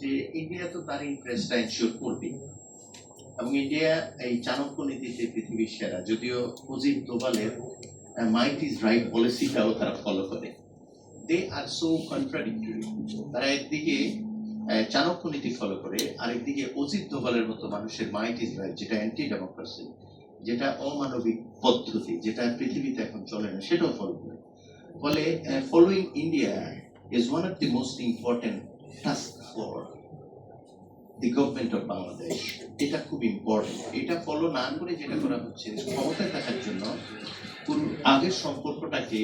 যে ইন্ডিয়া তো তার ইন্টারেস্টটা এনশিওর করবে এবং ইন্ডিয়া এই চাণক্য নীতিতে পৃথিবীর সেরা, যদিও অজিত দোভালের মাইট ইজ রাইট পলিসিটাও তারা ফলো করে। দে আর সো কন্ট্রাডিক্টরি তারা একদিকে চাণক্য নীতি ফলো করে, আরেকদিকে অজিত দোভালের মতো মানুষের মাইট ইজ রাইট যেটা অ্যান্টি ডেমোক্রেসি যেটা অমানবিক পদ্ধতি, যেটা পৃথিবীতে এখন চলে না, সেটাও ফলো করে। ফলে following India is one of the most important task for the government of Bangladesh এটা খুব ইম্পর্টেন্ট এটা ফলো না করে যেটা করা হচ্ছে, ক্ষমতায় থাকার জন্য পুরো আগের সম্পর্কটাকে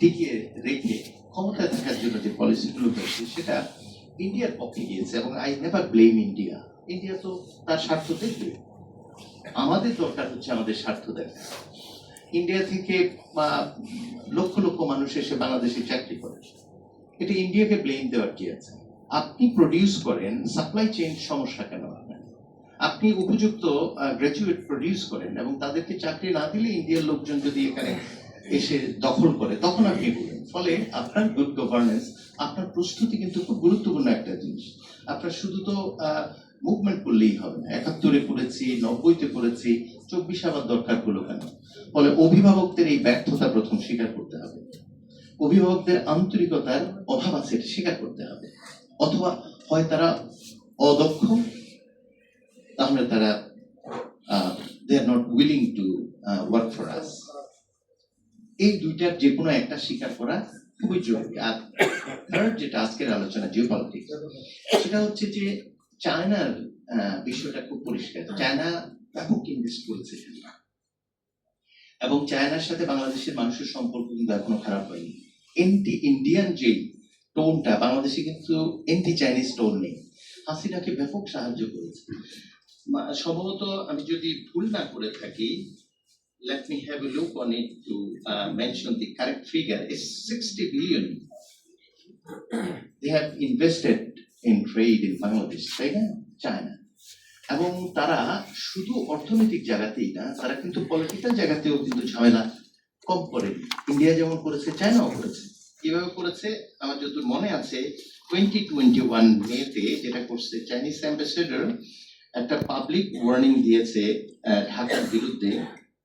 টিকিয়ে রেখে ক্ষমতায় থাকার জন্য যে পলিসিগুলো হয়েছে, সেটা ইন্ডিয়ার পক্ষে গিয়েছে এবং I never blame India India তো তার স্বার্থ দেখবে। আমাদের দরকার হচ্ছে আমাদের স্বার্থ দেখা। ইন্ডিয়া থেকে লক্ষ লক্ষ মানুষ এসে বাংলাদেশে চাকরি করে। এটা ইন্ডিয়াকে ব্লেম দেওয়ার কি আছে? আপনি প্রডিউস করেন সাপ্লাই চেইন সমস্যা কেন আপনার আপনি উপযুক্ত গ্র্যাজুয়েট প্রডিউস করেন এবং তাদেরকে চাকরি না দিলে ইন্ডিয়ার লোকজন যদি এখানে এসে দখল করে, তখন আপনি বলেন। ফলে আপনার গুড গভর্নেন্স আপনার প্রস্তুতি কিন্তু খুব গুরুত্বপূর্ণ একটা জিনিস। আপনার শুধু তো মুভমেন্ট করলেই হবে না। একাত্তরে করেছি নব্বইতে করেছি চব্বিশ আবার দরকার হলো কেন? ফলে অভিভাবকদের এই ব্যর্থতা প্রথম স্বীকার করতে হবে। অভিভাবকদের আন্তরিকতার অভাব আছে স্বীকার করতে হবে। অথবা হয় তারা অদক্ষ, তাহলে তারা they are not willing to work for us এই দুইটার যে কোনো একটা স্বীকার করা খুবই জরুরি। আর থার্ড যেটা আজকের আলোচনা জিও পলিটিক্স সেটা হচ্ছে যে চায়নার বিষয়টা খুব পরিষ্কার। চায়না ব্যাপক ইনভেস্ট করেছে এবং চায়নার সাথে বাংলাদেশের মানুষের সম্পর্ক কিন্তু এখনও খারাপ হয়নি। এন্টি ইন্ডিয়ান যে টোনটা বাংলাদেশে কিন্তু এন্টি চাইনিজ টোন নেই। হাসিনাকে ব্যাপক সাহায্য করেছে। সম্ভবত আমি যদি ভুল না করে থাকি let me have a look on it to uh, mention the correct figure. Is 60 billion. They have invested in trade in Bangladesh না? চায়না এবং তারা শুধু অর্থনৈতিক জায়গাতেই না তারা কিন্তু পলিটিক্যাল জায়গাতেও কিন্তু ঝামেলা কম করেনি ইন্ডিয়া যেমন করেছে চায়নাও করেছে। কীভাবে করেছে? আমার যতদূর মনে আছে টোয়েন্টি টোয়েন্টি ওয়ান মেতে যেটা করছে চাইনিজ অ্যাম্বাসেডর একটা পাবলিক ওয়ার্নিং দিয়েছে ঢাকার বিরুদ্ধে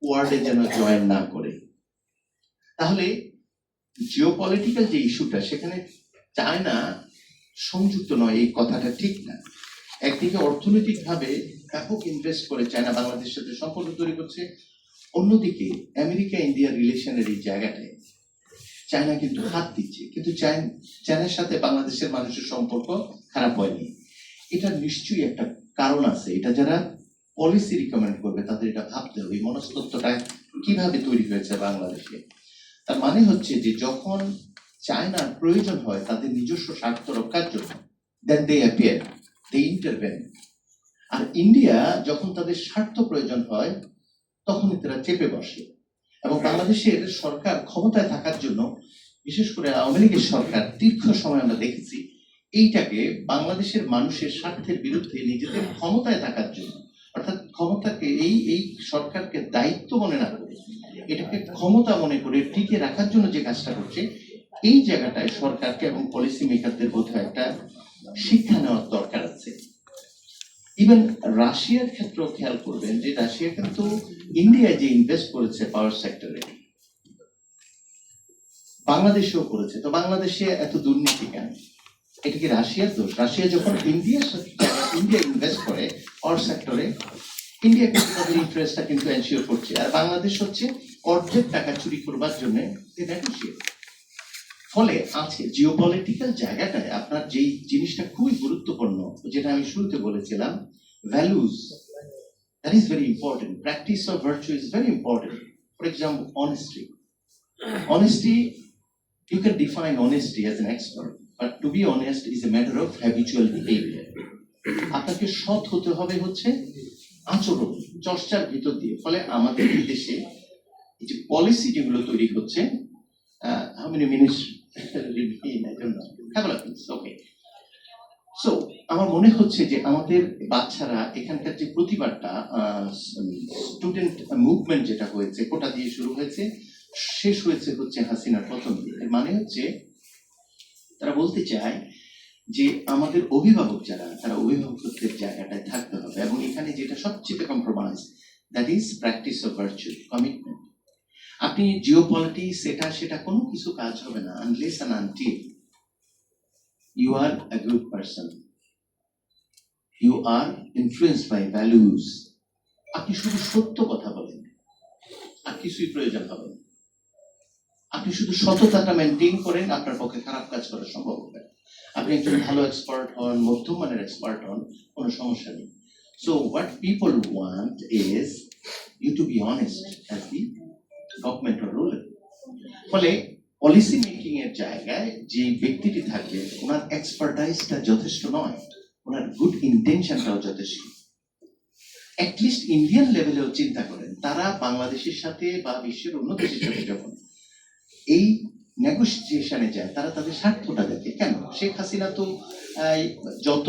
ওয়ার্ডে যেন জয়েন না করে। তাহলে জিওপলিটিক্যাল যে ইস্যুটা সেখানে চায়না সংযুক্ত নয়, এই কথাটা ঠিক না। একদিকে অর্থনৈতিকভাবে ব্যাপক ইনভেস্ট করে চায়না বাংলাদেশের সাথে সম্পর্ক তৈরি করছে, অন্যদিকে আমেরিকা ইন্ডিয়া রিলেশনের এই জায়গাটায় চায়না কিন্তু হাত দিচ্ছে, কিন্তু চায়ন- চায়নার সাথে বাংলাদেশের মানুষের সম্পর্ক খারাপ হয়নি। এটা নিশ্চয়ই একটা কারণ আছে। এটা যারা পলিসি রিকমেন্ড করবে, তাদের এটা ভাবতে হবে। এই মনস্তত্ত্বটা কীভাবে তৈরি হয়েছে বাংলাদেশে? তার মানে হচ্ছে যে যখন চায়নার প্রয়োজন হয় তাদের নিজস্ব স্বার্থ রক্ষার জন্য then they appear they intervene R India যখন তাদের স্বার্থ প্রয়োজন হয়, তখনই তারা চেপে বসে। এবং বাংলাদেশের সরকার ক্ষমতায় থাকার জন্য, বিশেষ করে আওয়ামী লীগের সরকার দীর্ঘ সময় আমরা দেখেছি, এইটাকে বাংলাদেশের মানুষের স্বার্থের বিরুদ্ধে নিজেদের ক্ষমতায় থাকার জন্য, অর্থাৎ ক্ষমতাকে এই এই সরকারকে দায়িত্ব মনে না করে, এটাকে ক্ষমতা মনে করে টিকে রাখার জন্য যে কাজটা করছে, এই জায়গাটায় সরকারকে এবং পলিসি মেকারদের বোধহয় একটা শিক্ষা নেওয়ার দরকার আছে। ইভেন রাশিয়ার ক্ষেত্রেও খেয়াল করবেন যে রাশিয়া কিন্তু ইন্ডিয়ায় যে ইনভেস্ট করেছে পাওয়ার সেক্টরে বাংলাদেশেও করেছে। তো বাংলাদেশে এত দুর্নীতি কেন? এটা কি রাশিয়ার দোষ? রাশিয়া যখন ইন্ডিয়ার ইন্ডিয়া ইনভেস্ট করে পাওয়ার সেক্টরে ইন্ডিয়া কিন্তু তাদের ইন্টারেস্টটা কিন্তু এনশিওর করছে। আর বাংলাদেশ হচ্ছে অর্ধেক টাকা চুরি করবার জন্য নেগোসিয়েট ফলে আছে জিওপলিটিক্যাল জায়গাটায় আপনার যেই জিনিসটা খুবই গুরুত্বপূর্ণ, যেটা আমি শুরুতে বলেছিলাম values that is very important practice of virtue is very important for example honesty honesty you can define honesty as an expert, but to be honest is a matter of habitual behavior. আপনাকে সৎ হতে হবে হচ্ছে আচরণ, চর্চার ভিতর দিয়ে। ফলে আমাদের দেশে যে পলিসি যেগুলো তৈরি হচ্ছে সো আমার মনে হচ্ছে যে আমাদের বাচ্চারা এখানকার যে প্রতিবাদটা স্টুডেন্ট মুভমেন্ট যেটা হয়েছে, কোটা দিয়ে শুরু হয়েছে, শেষ হয়েছে হচ্ছে হাসিনার প্রথম এর মানে হচ্ছে তারা বলতে চায় যে আমাদের অভিভাবক যারা, তারা অভিভাবকত্বের জায়গাটায় থাকতে হবে এবং এখানে যেটা সবচেয়ে compromise that is practice of virtual commitment আপনি জিও পলিটিক্স এটা সেটা কোনো কিছু কাজ হবে না unless and until you are a good person you are influenced by values আপনি শুধু সত্য কথা বলেন, আর কিছুই প্রয়োজন হবে না। আপনি শুধু সততাটা মেনটেন করেন, আপনার পক্ষে খারাপ কাজ করা সম্ভব হবে আপনি একজন ভালো এক্সপার্ট হন, মধ্যম মানের এক্সপার্ট হন, কোনো সমস্যা নেই। So what people want is you to be honest as the government ruler ফলে পলিসি মেকিং এর জায়গায় যে ব্যক্তিটি থাকবে, ওনার এক্সপার্টাইজটা যথেষ্ট নয়, ওনার গুড ইন্টেনশনটাও যথেষ্ট। অ্যাটলিস্ট ইন্ডিয়ান লেভেলেও চিন্তা করেন, তারা বাংলাদেশের সাথে বা বিশ্বের অন্য দেশের সাথে যখন এই নেগোসিয়েশনে যায়, তারা তাদের স্বার্থটা দেখে। কেন? শেখ হাসিনা তো যত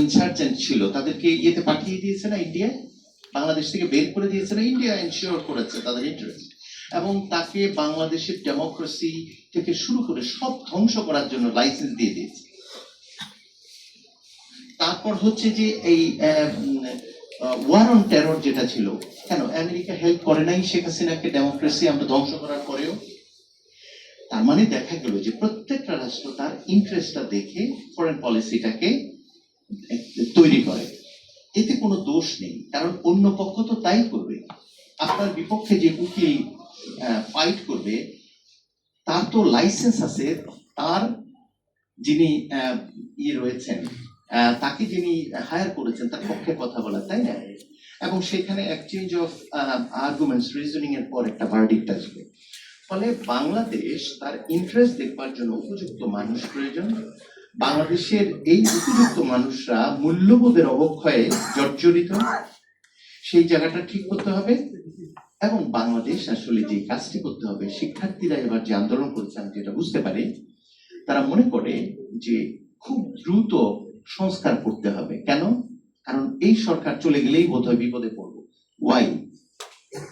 ইনসার্জেন্ট ছিল, তাদেরকে ইয়েতে পাঠিয়ে দিয়েছে না ইন্ডিয়ায় বাংলাদেশ থেকে বের করে দিয়েছে না ইন্ডিয়া এনশিওর করেছে তাদের ইন্টারেস্ট এবং তাকে বাংলাদেশের ডেমোক্রেসি থেকে শুরু করে সব ধ্বংস করার জন্য লাইসেন্স দিয়ে দিয়েছে। তারপর হচ্ছে যে এই ওয়ার অন টেরর যেটা ছিল, কেন আমেরিকা হেল্প করে নাই শেখ হাসিনাকে ডেমোক্রেসি আমরা ধ্বংস করার পরেও? তার মানে দেখা গেল যে প্রত্যেকটা রাষ্ট্র তার ইন্টারেস্টটা দেখে ফরেন পলিসিটাকে তৈরি করে। এতে কোনো দোষ নেই, কারণ অন্য পক্ষ তো তাই করবে। আপনার বিপক্ষে যে উকিল ফাইট করবে, তার তো লাইসেন্স আছে, তার যিনি ইয়ে রয়েছেন তাকে যিনি হায়ার করেছেন, তার পক্ষে কথা বলা, তাই না? এবং সেখানে এক্সচেঞ্জ অফ আর্গুমেন্টস রিজনিং এর পর একটা ভার্ডিক্ট আসবে। ফলে বাংলাদেশ তার ইন্টারেস্ট দেখবার জন্য উপযুক্ত মানুষ প্রয়োজন। বাংলাদেশের এই উপযুক্ত মানুষরা মূল্যবোধের অবক্ষয়ে জর্জরিত। সেই জায়গাটা ঠিক করতে হবে। এবং বাংলাদেশ আসলে যে কাজটি করতে হবে শিক্ষার্থীরা এবার যে আন্দোলন করছে আমি যেটা বুঝতে পারি তারা মনে করে যে খুব দ্রুত সংস্কার করতে হবে। কেন? কারণ এই সরকার চলে গেলেই বোধহয় বিপদে পড়ব। Why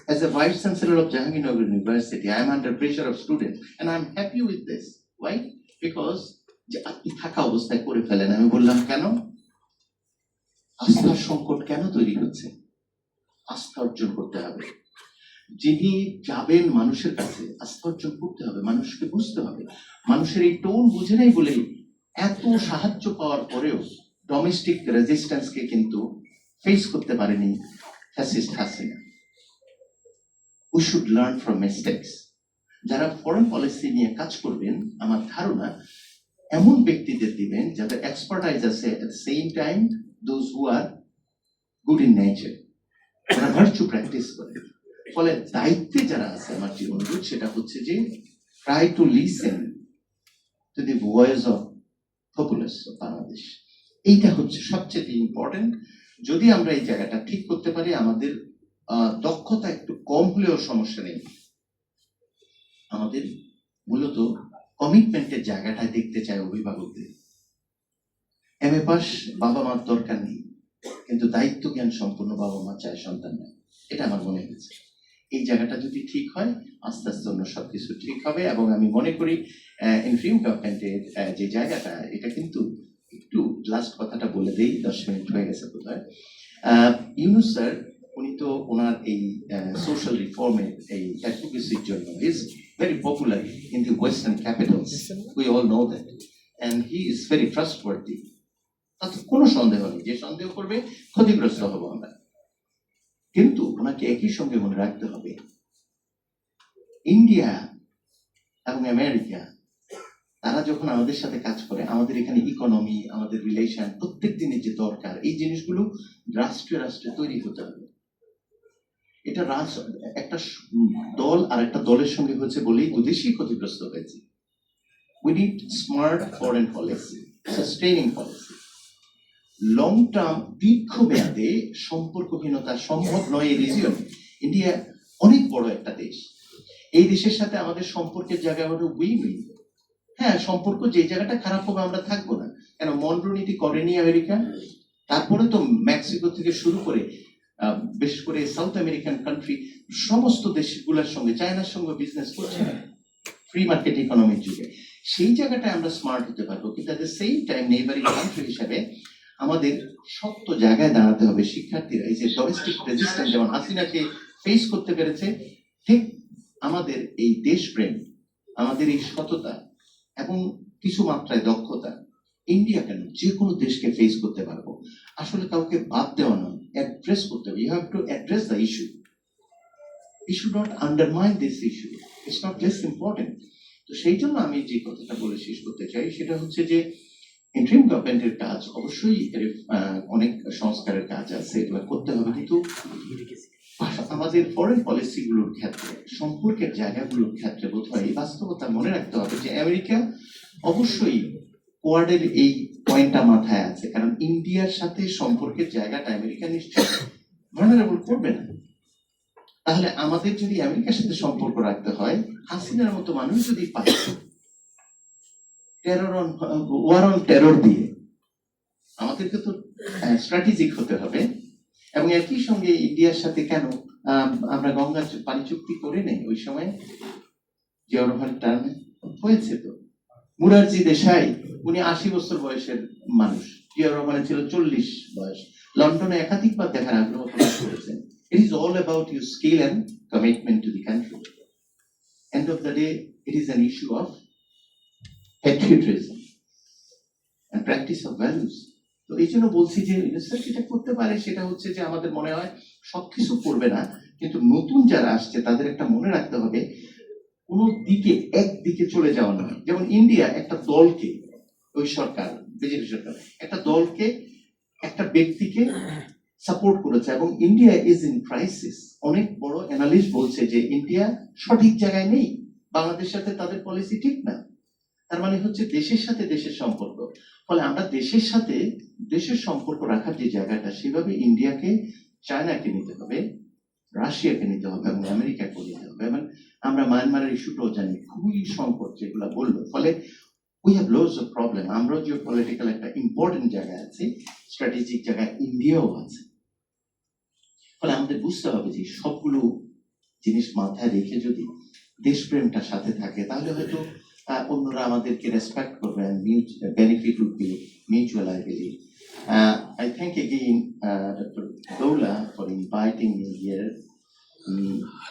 As a vice chancellor of Jahangirnagar University, I am under pressure of students and I am happy with this. Why? Because যে আপনি থাকা অবস্থায় করে ফেলেন আমি বললাম কেন? আস্থার সংকট কেন তৈরি হচ্ছে? আস্থা অর্জন করতে হবে। যিনি যাবেন মানুষের কাছে অর্জন করতে হবে, মানুষকে বুঝতে হবে। মানুষের এই টোন বুঝে নাই বলে এত সাহায্য পাওয়ার পরেও ডোমেস্টিক রেজিস্ট্যান্সকে কিন্তু ফেস করতে পারেনি fascist Hasina. We should learn from mistakes যারা ফরেন পলিসি নিয়ে কাজ করবেন, আমার ধারণা, এমন ব্যক্তিদের দিবেন যাদের এক্সপার্টাইজ আছে at same time those who are good in nature যারা ভার্চু প্র্যাকটিস করে। ফলে দায়িত্বে যারা আছে আমার যে অনুরোধ সেটা হচ্ছে যে try to listen to the voice of populace of Bangladesh এইটা হচ্ছে সবচেয়ে ইম্পর্টেন্ট যদি আমরা এই জায়গাটা ঠিক করতে পারি, আমাদের দক্ষতা একটু কম হলেও সমস্যা নেই। আমাদের মূলত কমিটমেন্টের জায়গাটায় দেখতে চায় অভিভাবকদের। এম এ পাস বাবা মার দরকার নেই, কিন্তু দায়িত্ব জ্ঞান সম্পূর্ণ বাবা মা চায় সন্তান নেয় এটা আমার মনে হয়েছে। এই জায়গাটা যদি ঠিক হয়, আস্তে আস্তে অন্য সবকিছু ঠিক হবে এবং আমি মনে করি ইনফ্রিম গভর্নমেন্টের যে জায়গাটা, এটা কিন্তু একটু লাস্ট কথাটা বলে দেই, দশ মিনিট হয়ে গেছে বোধ হয় ইউনুস স্যার, উনি তো ওনার এই সোশ্যাল রিফর্মের এই অ্যাডভোকেসির জন্য is very popular in the western capitals we all know that and he is very trustworthy তাতে কোনো সন্দেহ নেই। যে সন্দেহ করবে, ক্ষতিগ্রস্ত হব আমরা। কিন্তু ওনাকে একই সঙ্গে মনে রাখতে হবে। ইন্ডিয়া এবং আমেরিকা, তারা যখন আমাদের সাথে কাজ করে, আমাদের এখানে ইকোনমি আমাদের রিলেশন প্রত্যেক দিনের যে দরকার, এই জিনিসগুলো রাষ্ট্রে রাষ্ট্রে তৈরি হতে হবে। এটা একটা দল আর একটা দলের সঙ্গে হয়েছে বলেই দুদেশই ক্ষতিগ্রস্ত হয়েছে। We need smart foreign policy sustaining policy long term দীর্ঘমেয়াদে সম্পর্কহীনতা সম্ভব নয় এই রিজিয়ন ইন্ডিয়া অনেক বড় একটা দেশ। এই দেশের সাথে আমাদের সম্পর্কের জায়গা হলো উইন উইন হ্যাঁ সম্পর্ক যে জায়গাটা খারাপ হবে আমরা থাকব না। কেন মন্ড্রো নীতি করেনি আমেরিকা। তারপরে তো মেক্সিকো থেকে শুরু করে বিশেষ করে সাউথ আমেরিকান কান্ট্রি সমস্ত দেশগুলোর সঙ্গে চায়নার সঙ্গে বিজনেস করছে ফ্রি মার্কেট ইকোনমির যুগে। সেই জায়গাটায় আমরা স্মার্ট হতে পারব। কিন্তু at the same time neighbouring country হিসাবে আমাদের শক্ত জায়গায় দাঁড়াতে হবে শিক্ষার্থীরা। এই যে ডোমেস্টিক রেজিস্ট্যান্স যেমন হাসিনাকে ফেস করতে পেরেছে, ঠিক আমাদের এই দেশপ্রেম আমাদের এই সততা এবং কিছু মাত্রায় দক্ষতা ইন্ডিয়া কেন? যে কোনো দেশকে ফেস করতে পারব। আসলে কাউকে বাদ দেওয়া নয় অ্যাড্রেস করতে হবে। You have to address the issue you should not undermine this issue it's not less important তো সেই জন্য আমি যে কথাটা বলে শেষ করতে চাই, সেটা হচ্ছে যে ইন্টারিম গভর্নমেন্টের কাজ অবশ্যই অনেক সংস্কারের কাজ আছে, এগুলো করতে হবে, কিন্তু আমাদের ফরেন পলিসি গুলোর ক্ষেত্রে, সম্পর্কের জায়গাগুলোর ক্ষেত্রে বোধ হয় এই বাস্তবতা মনে রাখতে হবে যে আমেরিকা অবশ্যই কোয়াডের এই পয়েন্টটা মাথায় আছে, কারণ ইন্ডিয়ার সাথে সম্পর্কের জায়গাটা আমেরিকা নিশ্চয়ই ভার্নারেবল করবে না। তাহলে আমাদের যদি আমেরিকার সাথে সম্পর্ক রাখতে হয়, হাসিনার মতো মানুষ যদি পায় terror on war on terror দিয়ে আমাদেরকে তো স্ট্র্যাটেজিক হতে হবে। এবং একই সঙ্গে ইন্ডিয়ার সাথে কেন আম, আমরা গঙ্গা পানি চুক্তি করে নেই? ওই সময় জিয়াউর রহমান হয়েছে তো। মুরারজি দেশাই উনি আশি বছর বয়সের মানুষ। জিয়াউর রহমানের ছিল চল্লিশ বয়স। লন্ডনে একাধিকবার দেখার আগ্রহ প্রকাশ করেছেন। It is all about your skill and commitment to the country end of the day it is an issue of patriotism and practice of values. তো এই জন্য বলছি যে করতে পারে সেটা হচ্ছে যে আমাদের মনে হয় করবে না, কিন্তু নতুন যারা আসছে তাদের একটা মনে রাখতে হবে, কোন দিকে এক দিকে চলে যাওয়া নয়। যেমন ইন্ডিয়া একটা দলকে, ওই সরকার, বিজেপি সরকার, একটা দলকে, একটা ব্যক্তিকে সাপোর্ট করেছে এবং ইন্ডিয়া ইজ ইন ক্রাইসিস অনেক বড় অ্যানালিস্ট বলছে যে ইন্ডিয়া সঠিক জায়গায় নেই, বাংলাদেশের সাথে তাদের পলিসি ঠিক না। তার মানে হচ্ছে দেশের সাথে দেশের সম্পর্ক। ফলে আমরা দেশের সাথে দেশের সম্পর্ক রাখার যে জায়গাটা, সেভাবে ইন্ডিয়াকে, চায়নাকে নিতে হবে, রাশিয়াকে নিতে হবে এবং আমেরিকাকে নিতে হবে। এবং আমরা মায়ানমারের ইস্যুটাও জানি, খুবই সংকট যেগুলো বলল। ফলে we have lots of problem আমরাও যে পলিটিক্যাল একটা ইম্পর্টেন্ট জায়গায় আছি স্ট্র্যাটেজিক জায়গায় ইন্ডিয়াও আছে। ফলে আমাদের বুঝতে হবে যে সবগুলো জিনিস মাথায় রেখে যদি দেশপ্রেমটা সাথে থাকে, তাহলে হয়তো অন্যরা আমাদেরকে রেসপেক্ট করবেন benefit would be mutual I believe I thank again doctor Daula for inviting me here